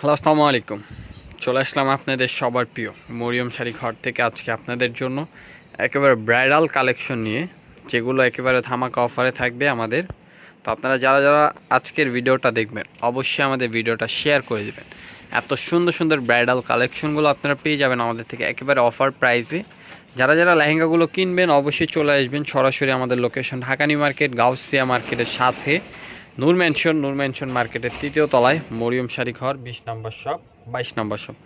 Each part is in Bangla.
হ্যালো, আসসালামু আলাইকুম। চলে আসলাম আপনাদের সবার প্রিয় মরিয়ম শাড়ি ঘর থেকে আজকে আপনাদের জন্য একেবারে ব্রাইডাল কালেকশন নিয়ে, যেগুলো একেবারে ধামাকা অফারে থাকবে আমাদের। তো আপনারা যারা যারা আজকের ভিডিওটা দেখবেন, অবশ্যই আমাদের ভিডিওটা শেয়ার করে দেবেন। এত সুন্দর সুন্দর ব্রাইডাল কালেকশনগুলো আপনারা পেয়ে যাবেন আমাদের থেকে একেবারে অফার প্রাইসে। যারা যারা লেহেঙ্গাগুলো কিনবেন, অবশ্যই চলে আসবেন সরাসরি আমাদের লোকেশন ঢাকানি মার্কেট, গাউসিয়া মার্কেটের সাথে। নূর ম্যানশন নূর ম্যানশন মার্কেটের তৃতীয় তলায় মরিয়ম শাড়ি ঘর, বিশ নম্বর শপ বাইশ নম্বর শপ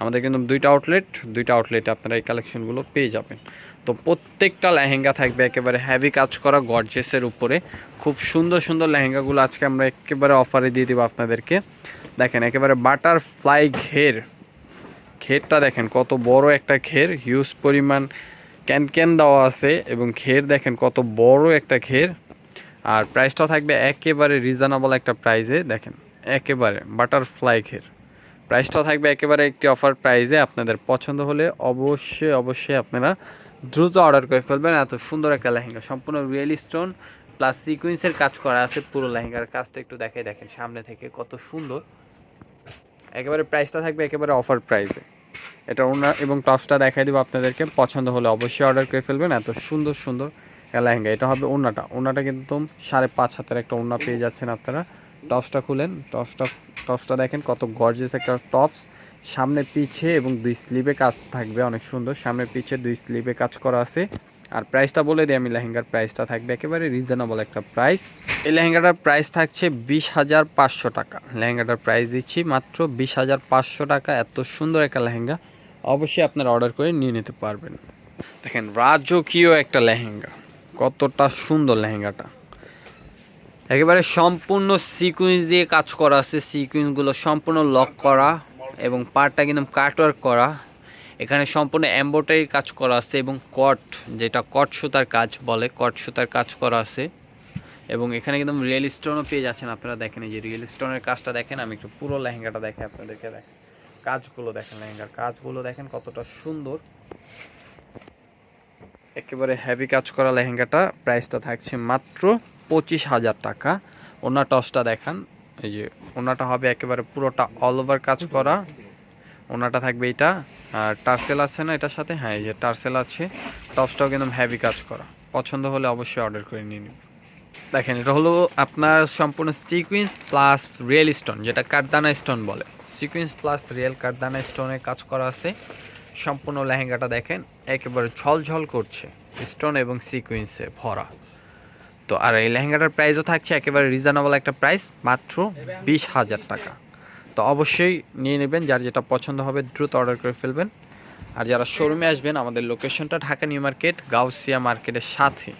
আমাদের কিন্তু দুইটা আউটলেট দুইটা আউটলেটে আপনারা এই কালেকশনগুলো পেয়ে যাবেন। তো প্রত্যেকটা লেহেঙ্গা থাকবে একেবারে হ্যাভি কাজ করা গর্জেসের উপরে। খুব সুন্দর সুন্দর লেহেঙ্গাগুলো আজকে আমরা একেবারে অফারে দিয়ে দেবো আপনাদেরকে। দেখেন, একেবারে বাটারফ্লাই ঘের। ঘেরটা দেখেন, কত বড় একটা ঘের। হিউজ পরিমাণ ক্যান ক্যান দেওয়া আছে এবং ঘের দেখেন, কত বড় একটা ঘের। আর প্রাইসটাও থাকবে একেবারে রিজনেবল একটা প্রাইসে দেখেন, একেবারে বাটারফ্লাই ঘের। প্রাইসটাও থাকবে একেবারে একটি অফার প্রাইসে আপনাদের পছন্দ হলে অবশ্যই অবশ্যই আপনারা দ্রুত অর্ডার করে ফেলবেন। এত সুন্দর একটা লেহেঙ্গা, সম্পূর্ণ রিয়েল স্টোন প্লাস সিকুয়েন্সের কাজ করা আছে পুরো লেহেঙ্গার কাজটা একটু দেখাই, দেখেন সামনে থেকে কত সুন্দর। একেবারে প্রাইসটা থাকবে একেবারে অফার প্রাইসে এটা ওনার এবং টপসটা দেখাই দেবো আপনাদেরকে, পছন্দ হলে অবশ্যই অর্ডার করে ফেলবেন। এত সুন্দর সুন্দর লেহেঙ্গা। এটা হবে ওনাটা ওনাটা কিন্তু সাড়ে পাঁচ হাতের একটা ওনা পেয়ে যাচ্ছেন আপনারা। টপসটা খুলেন। টপসটা টপসটা দেখেন কত গর্জেস একটা টপস। সামনে পিছে এবং দুই স্লিভে কাজ থাকবে, অনেক সুন্দর। সামনে পিছে দুই স্লিভে কাজ করা আছে। আর প্রাইসটা বলে দিই, আমি লেহেঙ্গার প্রাইসটা থাকবে একেবারে রিজনেবল একটা প্রাইস এই লেহেঙ্গাটার প্রাইস থাকছে বিশ হাজার পাঁচশো টাকা। লেহেঙ্গাটার প্রাইস দিচ্ছি মাত্র বিশ হাজার পাঁচশো টাকা। এত সুন্দর একটা লেহেঙ্গা। অবশ্যই আপনারা অর্ডার করে নিয়ে নিতে পারবেন। দেখেন রাজকীয় একটা লেহেঙ্গা। কতটা সুন্দর লেহেঙ্গাটা। একেবারে সম্পূর্ণ সিকুয়েন্স দিয়ে কাজ করা আছে সিকুয়েন্সগুলো সম্পূর্ণ লক করা এবং পার্টটা কিন্তু কাটওয়ার্ক করা। এখানে সম্পূর্ণ এম্ব্রয়ডারি কাজ করা আছে এবং কট যেটা কট সুতার কাজ বলে কট সুতার কাজ করা আছে। এবং এখানে কিন্তু রিয়েল স্টোনও পেয়ে যাচ্ছেন আপনারা দেখেন, এই যে রিয়েল স্টোনের কাজটা দেখেন, আমি একটু পুরো লেহেঙ্গাটা দেখে আপনাদেরকে দেখেন কাজগুলো দেখেন, লেহেঙ্গার কাজগুলো দেখেন কতটা সুন্দর। একেবারে হেভি কাজ করা লেহেঙ্গাটা প্রাইসটা থাকছে মাত্র পঁচিশ হাজার টাকা। ওনার টসটা দেখান, এই যে ওনাটা হবে একেবারে পুরোটা অল ওভার কাজ করা। ওনাটা থাকবে এটা আর টার্সেল আছে না এটার সাথে? হ্যাঁ এই যে টার্সেল আছে টপসটাও কিন্তু হেভি কাজ করা। পছন্দ হলে অবশ্যই অর্ডার করে নিন। দেখেন, এটা হলো আপনার সম্পূর্ণ সিকুয়েন্স প্লাস রিয়েল স্টোন যেটা কাঠদানা স্টোন বলে। সিকুয়েন্স প্লাস রিয়েল কাঠদানা স্টোনে কাজ করা আছে। সম্পূর্ণ লেহেঙ্গাটা দেখেন, একেবারে ঝলঝল করছে স্টোন এবং সিকুয়েন্সে ভরা। তো আর এই লেহেঙ্গাটার প্রাইসও থাকছে একেবারে রিজনেবল একটা প্রাইস মাত্র বিশ হাজার টাকা। তো অবশ্যই নিয়ে নেবেন, যার যেটা পছন্দ হবে দ্রুত অর্ডার করে ফেলবেন। আর যারা শোরুমে আসবেন, আমাদের লোকেশনটা ঢাকা নিউ মার্কেট, গাউসিয়া মার্কেটের সাথে।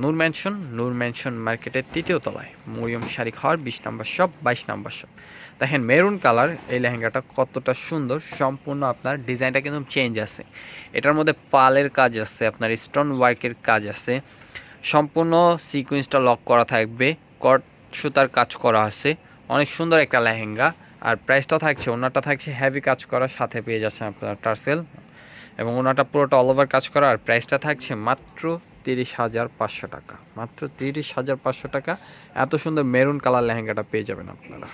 নূর ম্যানশন নূর ম্যানশন মার্কেটের তৃতীয় তলায়। মরিয়ম শাড়ি খাওয়ার বিশ নম্বর শপ, বাইশ নম্বর শপ। দেখেন, মেরুন কালার, এই লেহেঙ্গাটা কতটা সুন্দর, সম্পূর্ণ আপনার ডিজাইনটা কিন্তু চেঞ্জ আছে। এটার মধ্যে পালের কাজ আছে, আপনার স্টোন ওয়ার্কের কাজ আছে। সম্পূর্ণ সিকুয়েন্সটা লক করা থাকবে, কট সুতার কাজ করা আছে। অনেক সুন্দর একটা লেহেঙ্গা, আর প্রাইসটা থাকছে ওনাটা থাকছে হেভি কাজ করার সাথে পেয়ে যাচ্ছেন আপনার টার্সেল। এবং ওনাটা পুরোটা অল ওভার কাজ করা, আর প্রাইসটা থাকছে মাত্র তিরিশ হাজার পাঁচশো টাকা। মাত্র তিরিশ হাজার পাঁচশো টাকা। এত সুন্দর মেরুন কালার লেহেঙ্গাটা পেয়ে যাবেন আপনারা।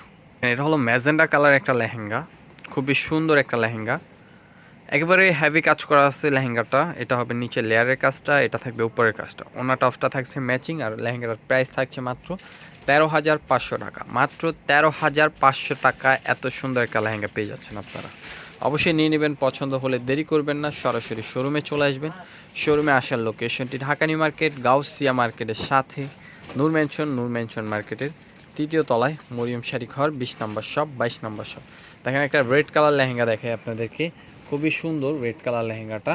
এটা হলো ম্যাজেন্ডা কালার একটা লেহেঙ্গা। খুবই সুন্দর একটা লেহেঙ্গা। একেবারে হ্যাভি কাজ করা আছে লেহেঙ্গাটা। এটা হবে নিচে লেয়ারের কাজটা, এটা থাকবে উপরের কাজটা। ওনার টফটা থাকছে ম্যাচিং আর লেহেঙ্গাটার প্রাইস থাকছে মাত্র তেরো হাজার পাঁচশো টাকা। মাত্র তেরো হাজার পাঁচশো টাকা এত সুন্দর একটা লেহেঙ্গা পেয়ে যাচ্ছেন আপনারা। অবশ্যই নিয়ে নেবেন, পছন্দ হলে দেরি করবেন না, সরাসরি শোরুমে চলে আসবেন। শোরুমে আসার লোকেশনটি ঢাকা নিউ মার্কেট, গাউসিয়া মার্কেটের সাথে। নূর ম্যানশন নূর ম্যানশন মার্কেটের তৃতীয় তলায়, মরিয়ম শাড়ি ঘর, বিশ নম্বর শপ বাইশ নম্বর শপ দেখেন একটা রেড কালার লেহেঙ্গা দেখে আপনাদেরকে। খুবই সুন্দর রেড কালার লেহেঙ্গাটা।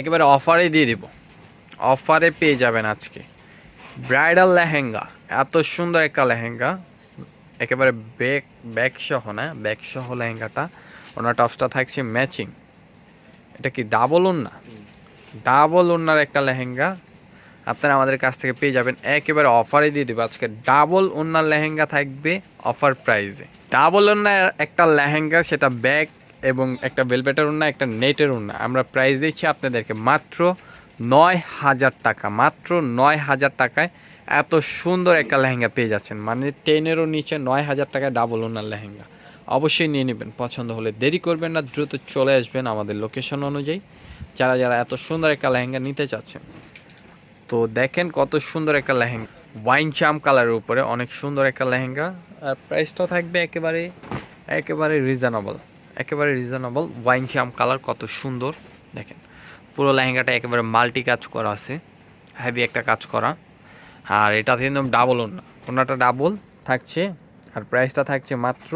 একেবারে অফারে দিয়ে দিব। অফারে পেয়ে যাবেন আজকে। ব্রাইডাল লেহেঙ্গা, এত সুন্দর একটা লেহেঙ্গা। একেবারে ব্যাক ব্যাক সহ না ব্যাক সহ লেহেঙ্গাটা। ওনার টপসটা থাকছে ম্যাচিং এটা কি ডাবল ওন্না ডাবল ওন্নার একটা লেহেঙ্গা আপনারা আমাদের কাছ থেকে পেয়ে যাবেন। একেবারে অফারে দিয়ে দেবো। আজকে ডাবল ওন্নার লেহেঙ্গা থাকবে অফার প্রাইজে ডাবল ওন্নার একটা লেহেঙ্গা, সেটা ব্যাগ এবং একটা বেলভেটের ওন্না একটা নেটের ওন্না আমরা প্রাইস দিচ্ছি আপনাদেরকে মাত্র নয় হাজার টাকা, মাত্র নয় হাজার টাকায় এত সুন্দর একটা লেহেঙ্গা পেয়ে যাচ্ছেন। মানে টেনেরও নিচে নয় হাজার টাকায় ডাবল ওনার লেহেঙ্গা। অবশ্যই নিয়ে নেবেন। পছন্দ হলে দেরি করবেন না, দ্রুত চলে আসবেন আমাদের লোকেশন অনুযায়ী। যারা যারা এত সুন্দর একটা লেহেঙ্গা নিতে চাচ্ছেন, তো দেখেন কত সুন্দর একটা লেহেঙ্গা। ওয়াইন চাম কালারের উপরে অনেক সুন্দর একটা লেহেঙ্গা। আর প্রাইসটাও থাকবে একেবারে একেবারে রিজনেবল একেবারে রিজনেবল ওয়াইন চাম কালার কত সুন্দর। দেখেন, পুরো লেহেঙ্গাটা একেবারে মাল্টি কাজ করা আছে হ্যাভি একটা কাজ করা। আর এটা কিন্তু ডাবল ওনা ওনাটা ডাবল থাকছে, আর প্রাইসটা থাকছে মাত্র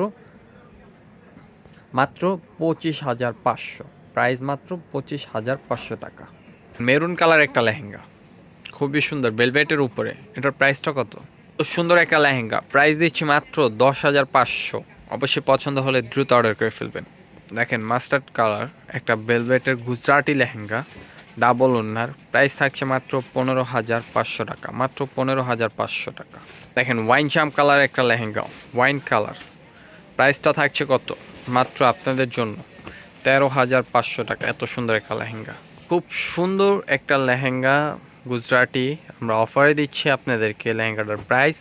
মাত্র পঁচিশ হাজার পাঁচশো। প্রাইস মাত্র পঁচিশ হাজার পাঁচশো টাকা। মেরুন কালার একটা লেহেঙ্গা। খুবই সুন্দর বেলভেটের উপরে। এটার প্রাইসটা কত? সুন্দর একটা লেহেঙ্গা। প্রাইস দিচ্ছি মাত্র দশ হাজার পাঁচশো। অবশ্যই পছন্দ হলে দ্রুত অর্ডার করে ফেলবেন। দেখেন মাস্টার্ড কালার একটা বেলভেটের Gujarati lehenga double owner. Price থাকছে মাত্র পনেরো হাজার পাঁচশো টাকা। মাত্র পনেরো হাজার পাঁচশো টাকা। দেখেন ওয়াইন চাম কালার একটা লেহেঙ্গা। ওয়াইন কালার প্রাইসটা থাকছে কত? মাত্র আপনাদের জন্য। তেরো হাজার পাঁচশো টাকা। এত সুন্দর একটা লেহেঙ্গা। খুব সুন্দর একটা লেহেঙ্গা গুজরাটি। আমরা অফারে দিচ্ছি আপনাদেরকে লেহেঙ্গাটার প্রাইস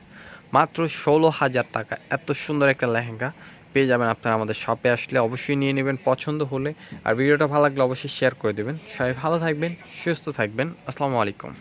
মাত্র ষোলো হাজার টাকা। এত সুন্দর একটা লেহেঙ্গা। পেয়ে যাবেন আপনারা আমাদের শপে আসলে অবশ্যই নিয়ে নেবেন পছন্দ হলে। আর ভিডিওটা ভালো লাগলে অবশ্যই শেয়ার করে দেবেন। সবাই ভালো থাকবেন, সুস্থ থাকবেন। আসসালামু আলাইকুম।